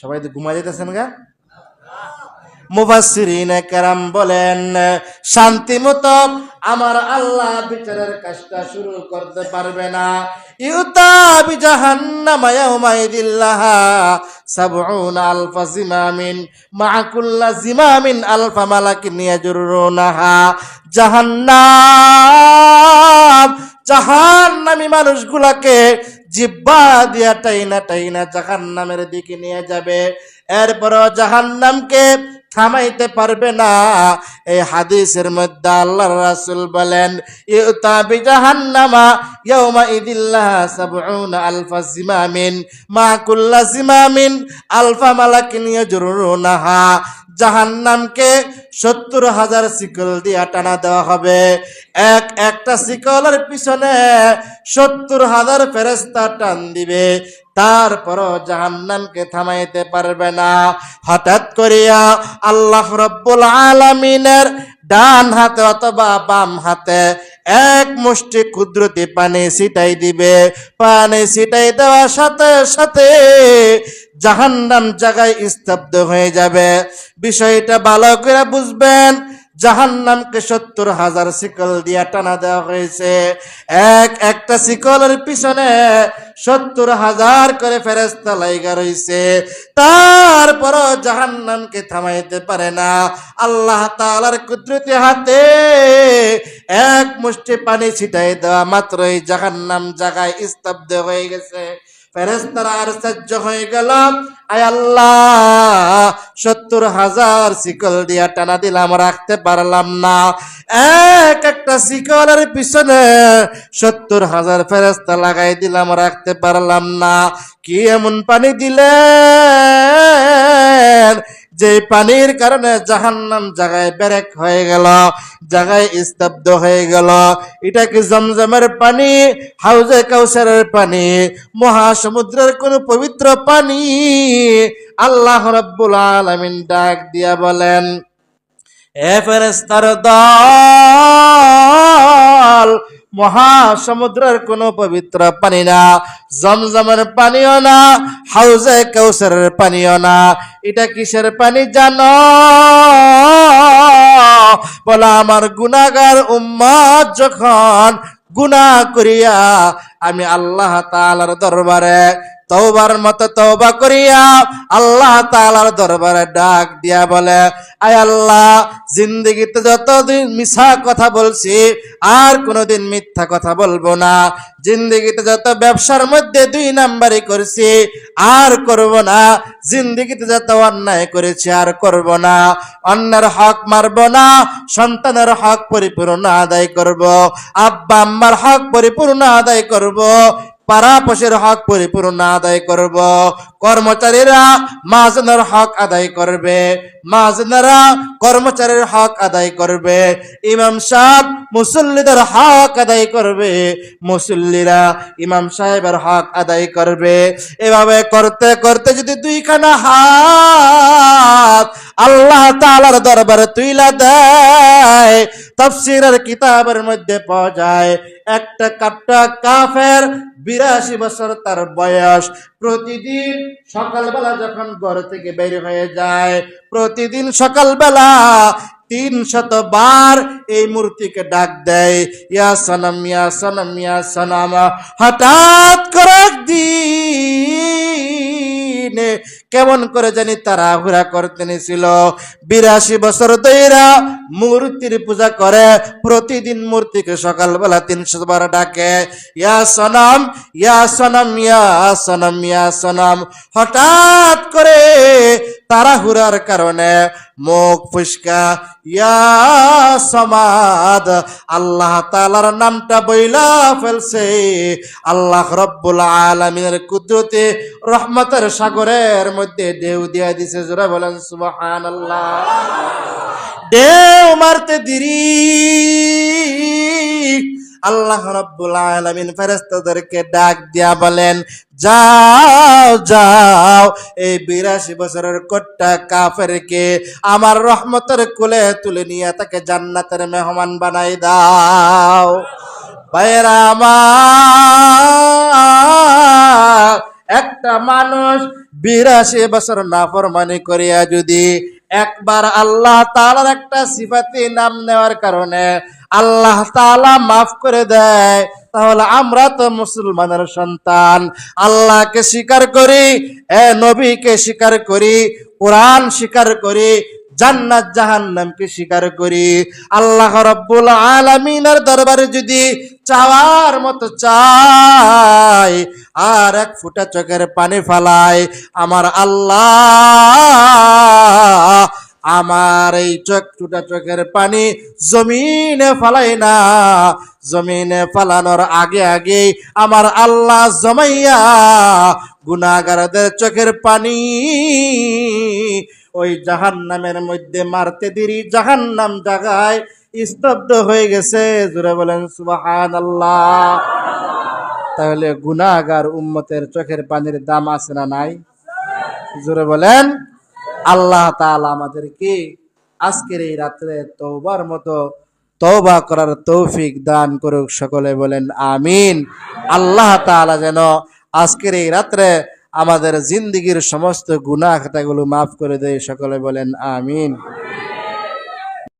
সবাই তো ঘুমা যেতেছেন গা? মুফাসসিরিন কেরাম বলেন শান্তি মতো আমার আল্লাহ বিচারের কাজটা শুরু করতে পারবে না। ইউতা বিজাহান্নাম ইয়াউমাইদিল্লাহা, সাবউনা আলফা জিমামিন মা কুল্লা জিমামিন আলফা মালাকিন ইয়াজুরুনাহা। জাহান্নাম, জাহান্নামী মানুষগুলাকে জিব্বা দিয়া টাইনা টাইনা জাহান্নামের দিকে নিয়ে যাবে। এরপরও জাহান্নামকে থামাইতে পারবে না। এই হাদিসের মধ্যে আল্লাহ রাসুল বলেন, ইউতা বিজাহান্নামা ইয়াউমা ইদিল্লাহ সাবউনা আলফা জিমামিন, মা কুল্লা জিমামিন আলফা মালাকিন ইয়াজরুনাহা জাহান্নামকে সত্তর হাজার শিকল দিয়া টানা দেওয়া হবে। এক একটা শিকলের পিছনে সত্তর হাজার ফেরেস্তা টান দিবে। তারপরও জাহান্নামকে থামাইতে পারবে না। হঠাৎ করিয়া আল্লাহ রব্বুল আলামিনের ডান হাতে অথবা বাম হাতে এক মুষ্টি ক্ষুদ্রতি পানি ছিটাই দিবে। পানি ছিটাই দেওয়ার সাথে সাথে জাহান্নাম জায়গায় স্তব্ধ হয়ে যাবে। বিষয়টা ভালো করে বুঝবেন। জাহান্নামকে সত্তর হাজার শিকল দিয়া টানা দেওয়া হয়েছে। এক, একটা শিকলের পিছনে সত্তর হাজার করে ফেরেস্তা লাইগা রয়েছে তারপরও জাহান্নামকে থামাইতে পারে না। আল্লাহ তাআলার কুদরতি হাতে এক মুষ্টি পানি ছিটাই দেওয়া মাত্রই জাহান্নাম জায়গায় স্তব্ধ হয়ে গেছে। ফেরেস্তারা সহ্য হয়ে গেল। আয় আল্লাহ, সত্তর হাজার শিকল দিয়া টানা দিলাম, রাখতে পারলাম না। এক একটা শিকলের পিছনে সত্তর হাজার ফেরেস্তা লাগাই দিলাম, রাখতে পারলাম না। কি এমন পানি দিলেন? যে পানির কারণে জাহান্নাম জায়গায় ব্যারেক হয়ে গেল জায়গায় স্তব্ধ হয়ে গেল। এটা কি জমজমের পানি, হাউজে কাউসারের পানি, মহাসমুদ্রের কোন পবিত্র পানি? আল্লাহ রব্বুল আলামিন ডাক দিয়া বলেন, এ ফেরেস্তার দল মহাসমুদ্রের কোন পবিত্র পানি না, জমজমের পানিও না, হাউজে কৌসরের পানিও না। এটা কিসের পানি জানো? বলা আমার গুনাগার উম্মাদ যখন গুনা করিয়া আমি আল্লাহ তালার দরবারে তওবার মতো তওবা করিয়া আল্লাহ তাআলার দরবারে ডাক দিয়া বলে, আয় আল্লাহ, জিন্দগিতে যতদিন মিছা কথা বলছি, আর কোনোদিন মিথ্যা কথা বলব না। জিন্দগিতে যত ব্যবসার মধ্যে দুই নাম্বারই করছি, আর করব না। জিন্দগিতে যত অন্যায় করেছি, আর করব না। অন্যের হক মারব না, সন্তানের হক পরিপূর্ণ আদায় করব। আব্বা আম্মার হক পরিপূর্ণ আদায় করব। পাড়াপশের হক পরিপূর্ণ আদায় করব। কর্মচারীরা মাজনার হক আদায় করবে। মাজনারা কর্মচারীর হক আদায় করবে। ইমাম সাহেব মুসল্লিদের হক আদায় করবে, মুসল্লিরা ইমাম সাহেবের হক আদায় করবে। এভাবে করতে করতে যদি দুইখানা হাত আল্লাহ তালার দরবারে তুইলা দেয়, তাফসীরের কিতাবের মধ্যে পাওয়া যায়, একটা কাপটা কাফের বিরাশি বছর তার বয়স, প্রতিদিন সকালবেলা যখন ঘর থেকে বের হয়ে যায়, প্রতিদিন সকালবেলা তিন শত বার এই মূর্তিকে ডাক দেয়, ইয়া সনম ইয়া সনম ইয়া সনম হঠাৎ করে একদিন কেমন করে জানি তারা ঘোরা করতে নিছিল। বিরাশি বছর দইরা মূর্তির পূজা করে, প্রতিদিন মূর্তিকে সকালবেলা তিনশো বার ডাকে, ইয়া সনম ইয়া সনম ইয়া সনম ইয়া সনম হঠাৎ করে তাড়াহুড়ার কারণে মুখ ফুসকা, ইয়া সমাদ, আল্লাহ তাআলার নামটা বইলা ফেলছে। আল্লাহ রব্বুল আলামিনের কুদরতে, রহমতের সাগরের মধ্যে ঢেউ দিয়া দিছে, জোরা বলেন সুবহানাল্লাহ। ঢেউ মারতে দিরি। আল্লাহ রব্বুল আলামিন ফেরেশতাদেরকে ডাক দিয়া বলেন, যাও যাও, এই বিরাশি বছরের কোট্টা কাফেরকে আমার রহমতের কোলে তুলে নিয়ে তাকে জান্নাতের মেহমান বানাই দাও। ভাইয়েরা আমার, একটা মানুষ বিরাশি বছর নাফরমানি করিয়া যদি একবার আল্লাহ তালার একটা সিফাতি নাম নেওয়ার কারণে আল্লাহ তালা মাফ করে দেয়, তাহলে আমরা তো মুসলমানের সন্তান। আল্লাহকে স্বীকার করি, এ নবীকে স্বীকার করি, কোরআন স্বীকার করি জান্নাত জাহান্নামকে স্বীকার করি। আল্লাহ রব্বুল আলামিনের দরবারে যদি চাওয়ার মতো চাই, আর এক ফুটা চোখের পানি ফালাই, আমার আল্লাহ আমার এই চোখ টুটা চোখের পানি জমিনে ফালাই না। জমিনে ফালানোর আগে আগে আমার আল্লাহ জমাইয়া গুনাগারদের চোখের পানি ওই জাহান্নামের মধ্যে মারতে দেরি, জাহান্নাম জাগায় স্তব্ধ হয়ে গেছে। জুড়ে বলেন সুবাহান আল্লাহ তাহলে গুনাগার উম্মতের চোখের পানির দাম আছে না নাই? জোরে বলেন, আল্লাহ তাআলা আমাদেরকে আজকের এই রাত্রে তওবার মতো তওবা করার তৌফিক দান করুক, সকলে বলেন আমিন। আল্লাহ তাআলা যেন আজকের এই রাত্রে আমাদের জিন্দিগির সমস্ত গুণা খাতাগুলো মাফ করে দেয়। সকলে বলেন আমিন।